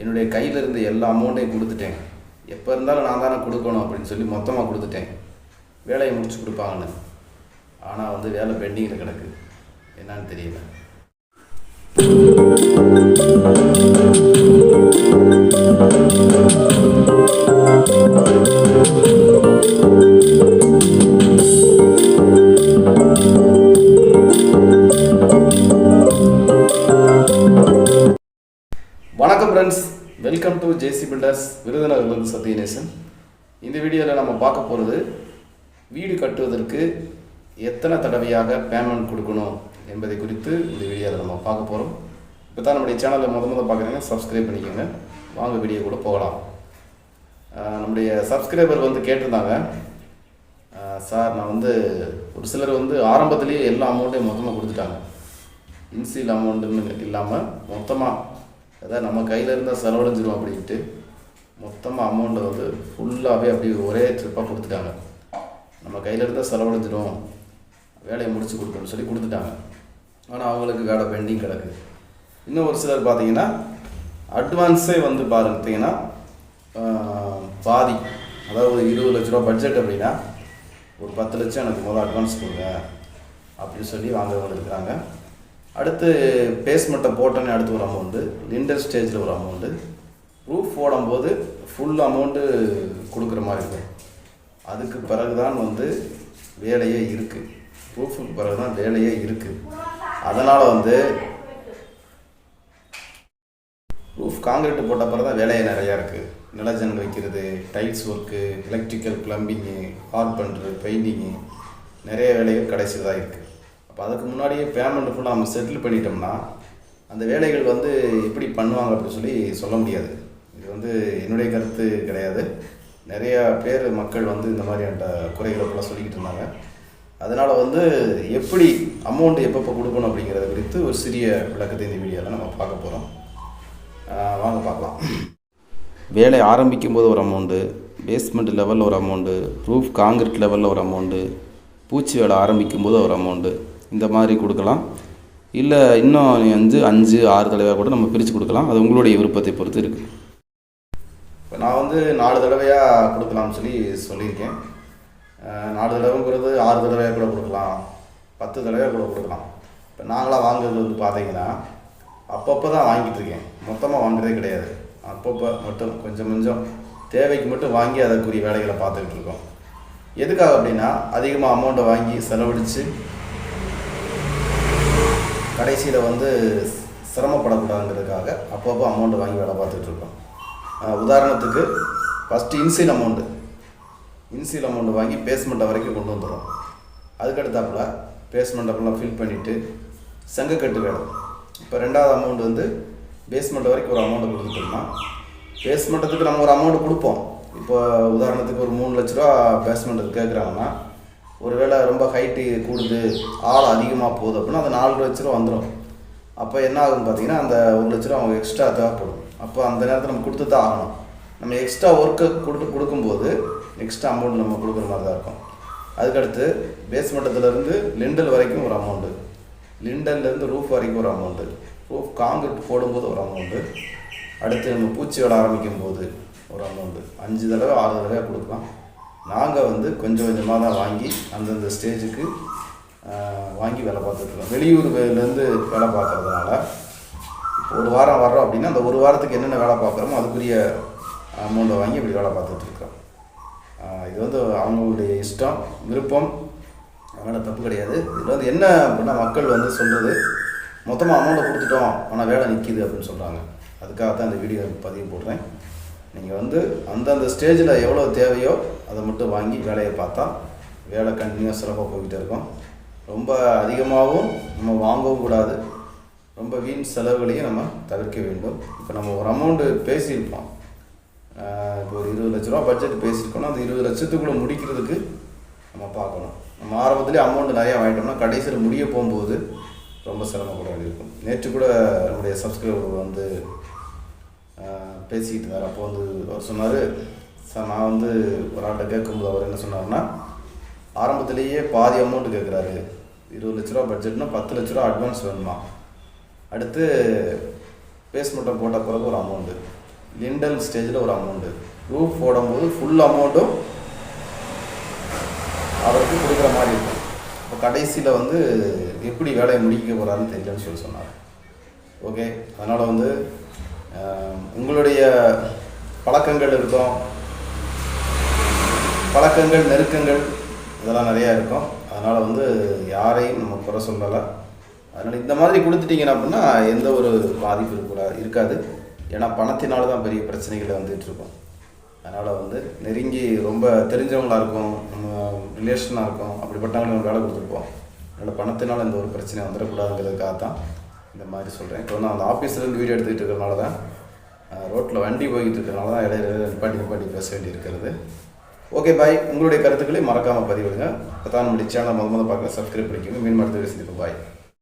என்னுடைய கையில் இருந்த எல்லா அமௌண்ட்டையும் கொடுத்துட்டேன் எப்போ இருந்தாலும் நான் தானே கொடுக்கணும் அப்படின்னு சொல்லி மொத்தமாக கொடுத்துட்டேன். வேலையை முடிச்சு கொடுப்பாங்கன்னு. ஆனால் வந்து வேலை பெண்டிங்கில் கிடக்கு. என்னன்னு தெரியல. விருதுநகர்லேருந்து சத்யநேசன் இந்த வீடியோவில் நம்ம பார்க்க போகிறது வீடு கட்டுவதற்கு எத்தனை தடவையாக பேமெண்ட் கொடுக்கணும் என்பதை குறித்து இந்த வீடியோவில் நம்ம பார்க்க போகிறோம் இப்போ தான் நம்முடைய சேனலை முத முதல் பார்க்குறீங்கன்னா சப்ஸ்கிரைப் பண்ணிக்கோங்க. வாங்க வீடியோ கூட போகலாம். நம்முடைய சப்ஸ்கிரைபர் வந்து கேட்டிருந்தாங்க. சார் நான் வந்து ஒரு சிலர் வந்து ஆரம்பத்துலேயே எல்லா அமௌண்ட்டையும் மொத்தமாக கொடுத்துட்டாங்க. இன்சியல் அமௌண்ட்டுன்னு இல்லாமல் மொத்தமாக அதாவது நம்ம கையில் இருந்தால் செலவழிஞ்சிரும் அப்படின்ட்டு. மொத்தமாக அமௌண்ட்டை வந்து ஃபுல்லாகவே அப்படி ஒரே ட்ரிப்பாக கொடுத்துட்டாங்க. நம்ம கையில் இருந்தால் செலவழிஞ்சிடும் வேலையை முடிச்சு கொடுக்கணும்னு சொல்லி கொடுத்துட்டாங்க. ஆனால் அவங்களுக்கு வேலை பெண்டிங் கிடக்கு. இன்னும் ஒரு சிலர் பார்த்தீங்கன்னா அட்வான்ஸே வந்து பார்த்தீங்கன்னா பாதி அதாவது ஒரு இருபது லட்ச ரூபா பட்ஜெட் அப்படின்னா ஒரு பத்து லட்சம் எனக்கு முதல்ல அட்வான்ஸ் கொடுங்க அப்படின்னு சொல்லி வாங்குறவங்க இருக்கிறாங்க. அடுத்து பேஸ்மெண்ட்டை போட்டோன்னே அடுத்து ஒரு அமௌண்ட்டு லிண்டர் ஸ்டேஜில் ஒரு அமௌண்ட்டு ரூஃப் போடும்போது ஃபுல் அமௌண்ட்டு கொடுக்குற மாதிரி இருக்கும். அதுக்கு பிறகு தான் வந்து வேலையே இருக்குது ரூஃபுக்கு பிறகு தான் வேலையே இருக்குது அதனால் வந்து ரூஃப் காங்கிரீட் போட்ட பிறகு தான் வேலையே நிறையா இருக்குது நிலஜன் வைக்கிறது tiles work electrical plumbing carpentry painting நிறைய வேலைகள் கடைசியில் தான் இருக்குது அப்போ அதுக்கு முன்னாடியே பேமெண்ட் ஃபுல்லாக நம்ம செட்டில் பண்ணிட்டோம்னா அந்த வேலைகள் வந்து எப்படி பண்ணுவாங்க அப்படின்னு சொல்லி சொல்ல முடியாது. இது வந்து என்னுடைய கருத்து கிடையாது. நிறையா பேர் மக்கள் வந்து இந்த மாதிரியான குறைகளை கூட சொல்லிக்கிட்டு இருந்தாங்க. அதனால் வந்து எப்படி அமௌண்ட் எப்பப்போ கொடுக்கணும் அப்படிங்கிறத குறித்து ஒரு சிறிய விளக்கத்தை இந்த வீடியோவில் நம்ம பார்க்க போகிறோம் வாங்க பார்க்கலாம். வேலை ஆரம்பிக்கும் போது ஒரு அமௌண்ட்டு பேஸ்மெண்ட் லெவலில் ஒரு அமௌண்ட்டு ரூஃப் காங்கிரீட் லெவலில் ஒரு அமௌண்ட்டு பூச்சி வேலை ஆரம்பிக்கும் போது ஒரு அமௌண்ட்டு இந்த மாதிரி கொடுக்கலாம். இல்லை இன்னும் அஞ்சு அஞ்சு ஆறு தலைவாக கூட நம்ம பிரித்து கொடுக்கலாம். அது உங்களுடைய விருப்பத்தை பொறுத்து இருக்குது இப்போ நான் வந்து நாலு தடவையாக கொடுக்கலாம்னு சொல்லி சொல்லியிருக்கேன். நாலு தடவைங்கிறது ஆறு தடவையாக கூட கொடுக்கலாம். பத்து தடவையாக கூட கொடுக்கலாம். இப்போ நாங்களாக வாங்குறது வந்து பார்த்தீங்கன்னா அப்பப்போ தான் வாங்கிட்டு இருக்கேன். மொத்தமாக வாங்குறதே கிடையாது. அப்பப்போ மட்டும் கொஞ்சம் கொஞ்சம் தேவைக்கு மட்டும் வாங்கி அதற்குரிய வேலைகளை பார்த்துக்கிட்டு இருக்கோம். எதுக்காக அப்படின்னா அதிகமாக அமௌண்ட்டை வாங்கி செலவழித்து கடைசியில் வந்து சிரமப்படக்கூடாதுங்கிறதுக்காக அப்பப்போ அமௌண்ட்டை வாங்கி வேலை பார்த்துட்ருக்கோம் உதாரணத்துக்கு first initial amount initial amount வாங்கி பேஸ்மெண்ட்டை வரைக்கும் கொண்டு வந்துடுறோம் அதுக்கடுத்தாப்புல பேஸ்மெண்ட் அப்பெல்லாம் ஃபில் பண்ணிவிட்டு செங்கக்கட்டு வேணும் இப்போ ரெண்டாவது அமௌண்ட் வந்து பேஸ்மெண்ட் வரைக்கும் ஒரு அமௌண்ட்டை கொடுத்துட்டோம்னா பேஸ்மெண்ட்டுக்கு நம்ம ஒரு அமௌண்ட் கொடுப்போம். இப்போ உதாரணத்துக்கு ஒரு மூணு லட்ச ரூபா பேஸ்மெண்ட்டுக்கு கேட்குறாங்கன்னா ஒருவேளை ரொம்ப ஹைட்டு கூடுது ஆள் அதிகமாக போகுது அப்படின்னா அந்த நாலு லட்ச ரூபா வந்துடும் அப்போ என்ன ஆகும் பார்த்தீங்கன்னா அந்த ஒரு லட்ச ரூபா அவங்க எக்ஸ்ட்ரா தேவைப்படும். அப்போ அந்த நேரத்தில் நம்ம கொடுத்து தான் ஆகணும். நம்ம எக்ஸ்ட்ரா ஒர்க்கை கொடுத்து கொடுக்கும்போது எக்ஸ்ட்ரா அமௌண்ட் நம்ம கொடுக்குற மாதிரி தான் இருக்கும். அதுக்கடுத்து பேஸ்மெண்டத்துலேருந்து லிண்டல் வரைக்கும் ஒரு அமௌண்ட்டு லிண்டல்லேருந்து ரூஃப் வரைக்கும் ஒரு அமௌண்ட்டு ரூஃப் காங்கிரீட் போடும்போது ஒரு அமௌண்ட்டு அடுத்து நம்ம பூச்சி விட ஆரம்பிக்கும் போது ஒரு அமௌண்ட்டு அஞ்சு தடவை ஆறு தடவை கொடுக்கலாம். நாங்கள் வந்து கொஞ்சம் கொஞ்சமாக தான் வாங்கி அந்தந்த ஸ்டேஜுக்கு வாங்கி வேலை பார்த்துட்ருக்கோம் வெளியூர்லேருந்து வேலை பார்க்குறதுனால ஒரு வாரம் வர்றோம் அப்படின்னா அந்த ஒரு வாரத்துக்கு என்னென்ன வேலை பார்க்குறோமோ அதுக்குரிய அமௌண்ட்டை வாங்கி இப்படி வேலை பார்த்துட்ருக்கோம் இது வந்து அவங்களுடைய இஷ்டம் விருப்பம். அதனால் தப்பு கிடையாது. இதில் வந்து என்ன அப்படின்னா மக்கள் வந்து சொல்கிறது மொத்தமாக அமௌண்ட்டை கொடுத்துட்டோம் ஆனால் வேலை நிற்கிது அப்படின்னு சொல்கிறாங்க அதுக்காக தான் இந்த வீடியோ பதிவு போடுறேன். நீங்கள் வந்து அந்தந்த ஸ்டேஜில் எவ்வளோ தேவையோ அதை மட்டும் வாங்கி வேலையை பார்த்தா வேலை கண்டினியூஸ் சிறப்பாக போய்கிட்டே இருக்கும். ரொம்ப அதிகமாகவும் நம்ம வாங்கவும் கூடாது. ரொம்ப வீண் செலவுகளையும் நம்ம தவிர்க்க வேண்டும். இப்போ நம்ம ஒரு அமௌண்ட்டு பேசியிருப்போம். இப்போ ஒரு இருபது லட்ச ரூபா பட்ஜெட் பேசியிருக்கோம்னா அந்த இருபது லட்சத்துக்குள்ளே முடிக்கிறதுக்கு நம்ம பார்க்கணும். நம்ம ஆரம்பத்துலேயே அமௌண்ட் நிறையா வாங்கிட்டோம்னா கடைசியில் முடிய போகும்போது ரொம்ப சிரமப்பட வேண்டியிருக்கும். நேற்று கூட நம்முடைய சப்ஸ்கிரைபர் வந்து பேசிக்கிட்டு இருந்தார். அப்போ வந்து அவர் சொன்னார் சார் நான் வந்து ஒரு ஆள்கிட்ட கேட்கும்போது அவர் என்ன சொன்னார்னா ஆரம்பத்திலேயே பாதி அமௌண்ட் கேட்குறாரு. இருபது லட்ச ரூபா பட்ஜெட்னா பத்து லட்ச ரூபா அட்வான்ஸ் வேணுமா? அடுத்து பேஸ்மெண்ட்டை போட்ட பிறகு ஒரு அமௌண்ட்டு லிண்டல் ஸ்டேஜில் ஒரு அமௌண்ட்டு ரூஃப் போடும்போது ஃபுல் அமௌண்ட்டும் அவருக்கு கொடுக்குற மாதிரி இருக்கும். இப்போ கடைசியில் வந்து எப்படி வேலையை முடிக்க போகிறாருன்னு தெரியலன்னு சொல்லி சொன்னார். ஓகே அதனால் வந்து உங்களுடைய பழக்கங்கள் இருக்கும். பழக்கங்கள் நெருக்கங்கள் இதெல்லாம் நிறையா இருக்கும். அதனால் வந்து யாரையும் நம்ம குறை சொல்லலை. அதனால் இந்த மாதிரி கொடுத்துட்டிங்கன்னா அப்படின்னா எந்த ஒரு பாதிப்பு இருக்கக்கூடாது இருக்காது. ஏன்னா பணத்தினால தான் பெரிய பிரச்சனைகள் வந்துட்டு இருக்கும். அதனால் வந்து நெருங்கி ரொம்ப தெரிஞ்சவங்களாக இருக்கும் ரிலேஷனாக இருக்கும் அப்படிப்பட்டவங்களும் நம்ம வேலை கொடுத்துருப்போம். அதனால் பணத்தினால எந்த ஒரு பிரச்சனையும் வந்துடக்கூடாதுங்கிறதுக்காக தான் இந்த மாதிரி சொல்கிறேன் இப்போ நான் அந்த ஆஃபீஸ்லேருந்து வீடியோ எடுத்துக்கிட்டு இருக்கிறனால தான் ரோட்டில் வண்டி போய்கிட்டு இருக்கிறனால தான் இடையில இடையில நிப்பாட்டி நிப்பாட்டி பேச வேண்டி இருக்கிறது ஓகே பாய். உங்களுடைய கருத்துக்களை மறக்காமல் பதிவிடுங்க. தான் நம்முடைய சேனல் முத முதல் பார்க்க சப்ஸ்கிரைப் பண்ணிக்கோங்க. மீன் மருத்துவ பாய்.